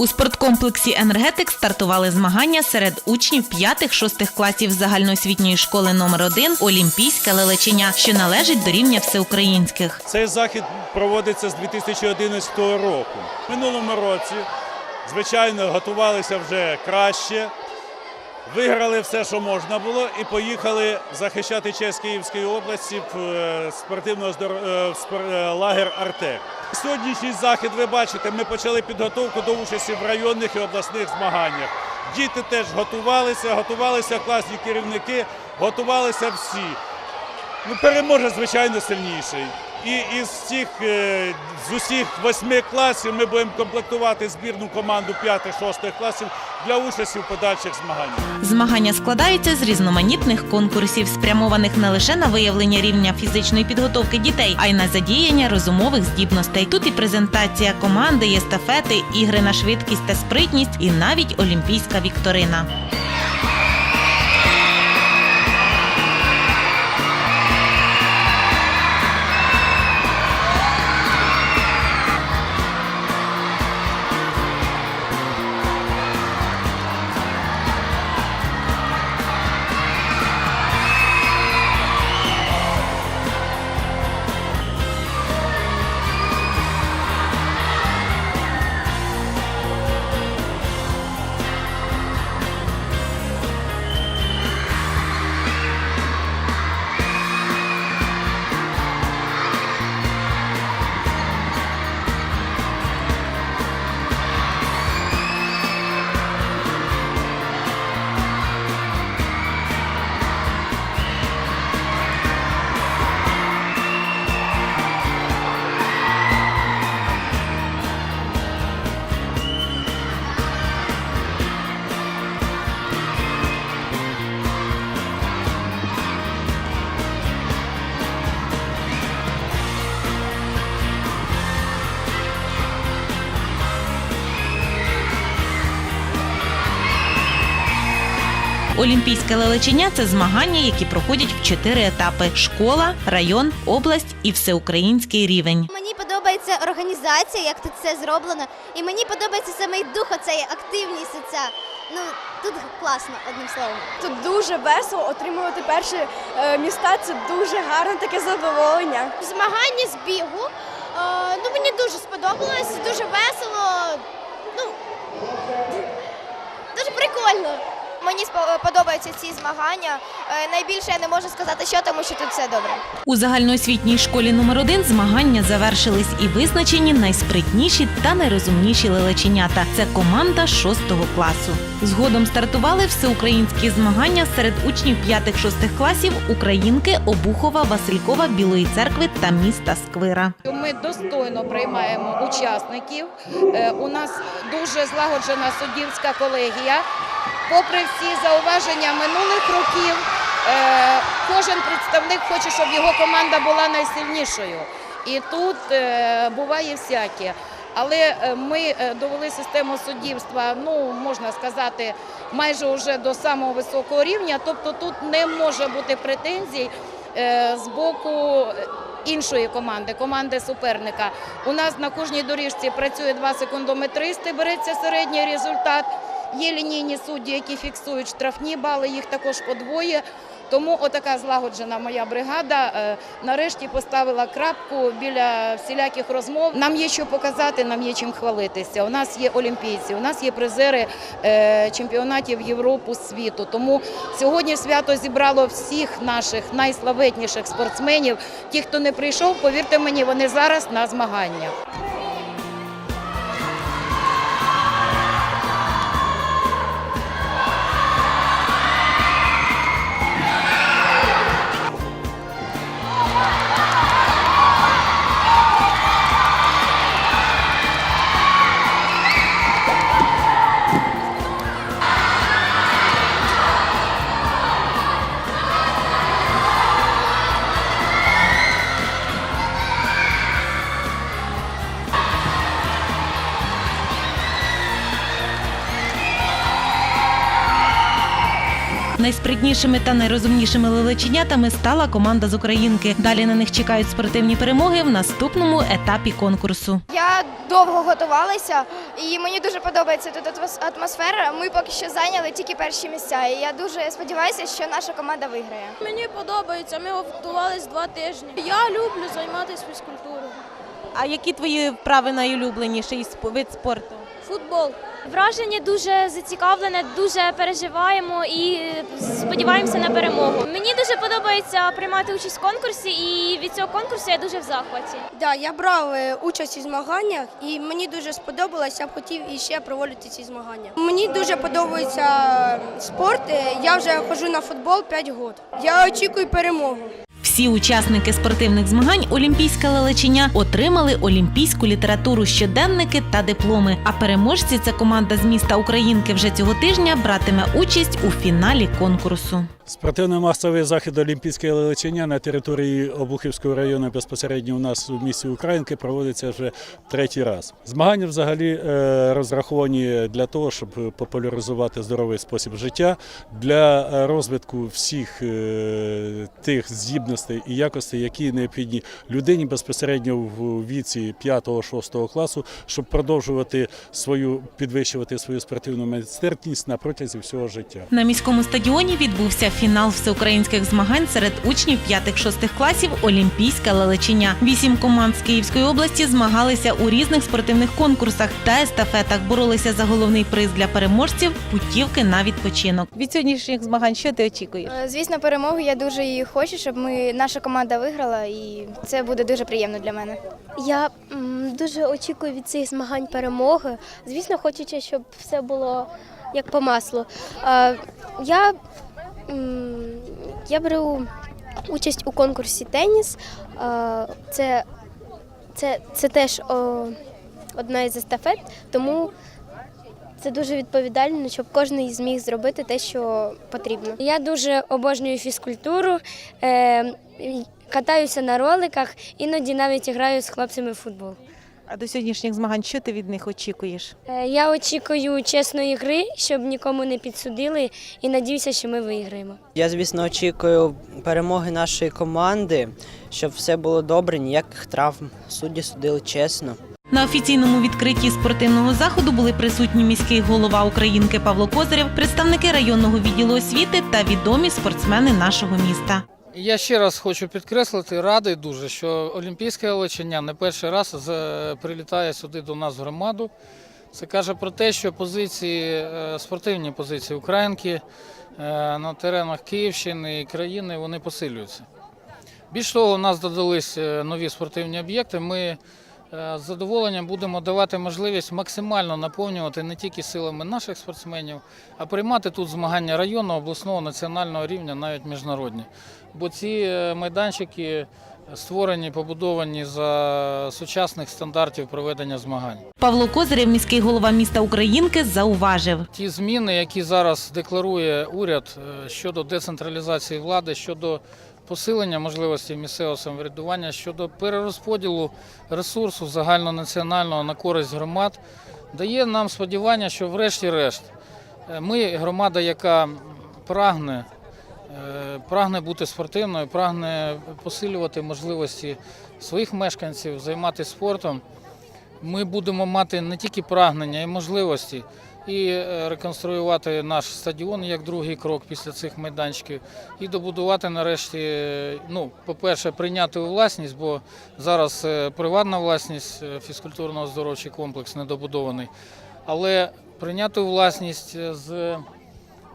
У спорткомплексі Енергетик стартували змагання серед учнів 5-6 класів загальноосвітньої школи номер 1 Олімпійське лелечення, що належить до рівня всеукраїнських. Цей захід проводиться з 2011 року. Минулому році, звичайно, готувалися вже краще, виграли все, що можна було, і поїхали захищати честь Київської області в е, спортивного е, в спор- е, лагер Артек. Сьогоднішній захід, ви бачите, ми почали підготовку до участі в районних і обласних змаганнях. Діти теж готувалися, готувалися класні керівники, готувалися всі. Ну, переможе, звичайно, сильніший. І із цих, е, з усіх восьми класів ми будемо комплектувати збірну команду 5-6 класів для участі в подальших змаганнях. Змагання складаються з різноманітних конкурсів, спрямованих не лише на виявлення рівня фізичної підготовки дітей, а й на задіяння розумових здібностей. Тут і презентація команди, і естафети, ігри на швидкість та спритність, і навіть олімпійська вікторина. Олімпійське лелечення це змагання, які проходять в чотири етапи: школа, район, область і всеукраїнський рівень. Мені подобається організація, як тут все зроблено. І мені подобається саме дух, оцей активність. Оця. Ну тут класно, одним словом. Тут дуже весело отримувати перші е, міста. Це дуже гарне таке задоволення. Змагання з бігу. е, ну мені дуже сподобалось, дуже весело. Ну дуже прикольно. Мені спо- подобаються ці змагання. Е, Найбільше я не можу сказати, що тому що тут все добре. У загальноосвітній школі номер 1 змагання завершились і визначені найспритніші та найрозумніші лелеченята. Це команда 6 класу. Згодом стартували всеукраїнські змагання серед учнів 5-6 класів Українки, Обухова, Василькова, Білої церкви та міста Сквира. Ми достойно приймаємо учасників. Е, У нас дуже злагоджена суддівська колегія. Попри всі зауваження минулих років, е, кожен представник хоче, щоб його команда була найсильнішою. І тут е, буває всяке. Але е, ми довели систему суддівства, ну можна сказати, майже вже до самого високого рівня. Тобто тут не може бути претензій з боку іншої команди, команди суперника. У нас на кожній доріжці працює два секундометристи, береться середній результат. Є лінійні судді, які фіксують штрафні бали, їх також подвоє. Тому отака злагоджена моя бригада е, нарешті поставила крапку біля всіляких розмов. Нам є що показати, нам є чим хвалитися. У нас є олімпійці, у нас є призери е, чемпіонатів Європи, світу. Тому сьогодні свято зібрало всіх наших найславетніших спортсменів. Ті, хто не прийшов, повірте мені, вони зараз на змаганнях. Найспритнішими та найрозумнішими лелеченятами стала команда з Українки. Далі на них чекають спортивні перемоги в наступному етапі конкурсу. Я довго готувалася, і мені дуже подобається тут атмосфера. Ми поки що зайняли тільки перші місця. І я дуже сподіваюся, що наша команда виграє. Мені подобається, ми готувалися два тижні. Я люблю займатися фізкультурою. А які твої вправи найулюбленіший вид спорту? Футбол. Враження дуже зацікавлене, дуже переживаємо і сподіваємося на перемогу. Мені дуже подобається приймати участь в конкурсі, і від цього конкурсу я дуже в захваті. Да, я брав е, участь у змаганнях і мені дуже сподобалось, я б хотів іще проводити ці змагання. Мені дуже подобається спорт. е, Я вже ходжу на футбол 5 років. Я очікую перемогу. Всі учасники спортивних змагань Олімпійська лелечення отримали олімпійську літературу, щоденники та дипломи. А переможці ця команда з міста Українки вже цього тижня братиме участь у фіналі конкурсу. Спортивно-масовий захід Олімпійське лелечення на території Обухівського району безпосередньо у нас у місті Українки проводиться вже третій раз. Змагання взагалі е, розраховані для того, щоб популяризувати здоровий спосіб життя, для розвитку всіх е, тих здібностей і якостей, які необхідні людині безпосередньо в віці 5-6 класу, щоб продовжувати свою підвищувати свою спортивну майстерність на протязі всього життя. На міському стадіоні відбувся фінал всеукраїнських змагань серед учнів 5-6 класів Олімпійська лелечення. Вісім команд з Київської області змагалися у різних спортивних конкурсах та естафетах. Боролися за головний приз для переможців путівки на відпочинок. Від сьогоднішніх змагань що ти очікуєш? Е, Звісно, перемогу я дуже її хочу, щоб ми наша команда виграла, і це буде дуже приємно для мене. Я дуже очікую від цих змагань перемоги. Звісно, хочеться, щоб все було як по маслу. Е, я, я беру участь у конкурсі теніс. Е, це, це, це теж одна із естафет, тому це дуже відповідально, щоб кожен зміг зробити те, що потрібно. Я дуже обожнюю фізкультуру, е, катаюся на роликах, іноді навіть граю з хлопцями в футбол. А до сьогоднішніх змагань що ти від них очікуєш? Е, я очікую чесної гри, щоб нікому не підсудили, і надіюся, що ми виграємо. Я, звісно, очікую перемоги нашої команди, щоб все було добре, ніяких травм. Судді судили чесно. На офіційному відкритті спортивного заходу були присутні міський голова Українки Павло Козирєв, представники районного відділу освіти та відомі спортсмени нашого міста. Я ще раз хочу підкреслити, радий дуже, що Олімпійське Галичиня не перший раз прилітає сюди до нас в громаду. Це каже про те, що позиції, е, спортивні позиції Українки е, на теренах Київщини і країни вони посилюються. Більш того, у нас додались е, нові спортивні об'єкти. Ми е, з задоволенням будемо давати можливість максимально наповнювати не тільки силами наших спортсменів, а приймати тут змагання районного, обласного, національного рівня, навіть міжнародні. Бо ці е, майданчики створені, побудовані за сучасних стандартів проведення змагань. Павло Козирєв, міський голова міста Українки, зауважив. Ті зміни, які зараз декларує уряд е, щодо децентралізації влади, щодо посилення можливості місцевого самоврядування, щодо перерозподілу ресурсу загальнонаціонального на користь громад, дає нам сподівання, що врешті-решт е, ми громада, яка прагне. е, Прагне бути спортивною, прагне посилювати можливості своїх мешканців, займатися спортом. Ми будемо мати не тільки прагнення і можливості, і е, реконструювати наш стадіон як другий крок після цих майданчиків, і добудувати нарешті, е, ну, по-перше, прийняти у власність, бо зараз е, приватна власність, фізкультурно-оздоровчий комплекс недобудований, але прийняти власність з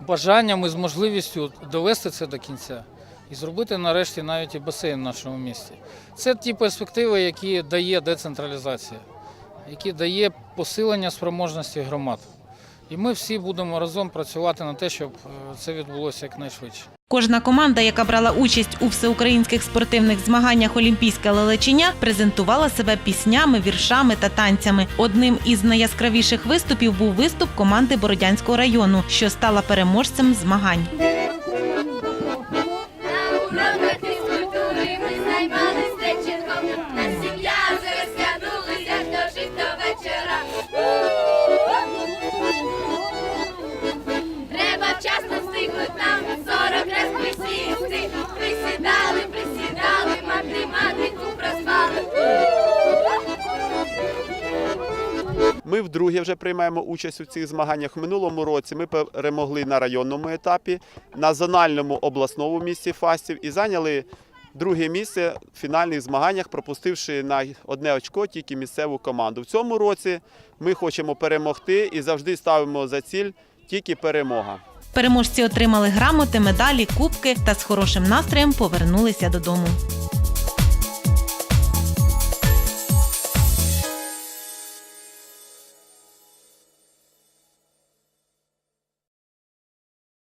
бажанням і з можливістю довести це до кінця. І зробити нарешті навіть і басейн в нашому місті. Це ті перспективи, які дає децентралізація, які дає посилення спроможності громад. І ми всі будемо разом працювати на те, щоб е, це відбулося якнайшвидше. Кожна команда, яка брала участь у всеукраїнських спортивних змаганнях Олімпійське лелечення, презентувала себе піснями, віршами та танцями. Одним із найяскравіших виступів був виступ команди Бородянського району, що стала переможцем змагань. Займалися. На сім'я достигнуть нам сорок раз. Присідали, присідали, математику проспали. Ми вдруге вже приймаємо участь у цих змаганнях. Минулому році ми перемогли на районному етапі, на зональному обласному місці фастів і зайняли. Друге місце в фінальних змаганнях, пропустивши на одне очко тільки місцеву команду. В цьому році ми хочемо перемогти і завжди ставимо за ціль тільки перемога. Переможці отримали грамоти, медалі, кубки та з хорошим настроєм повернулися додому.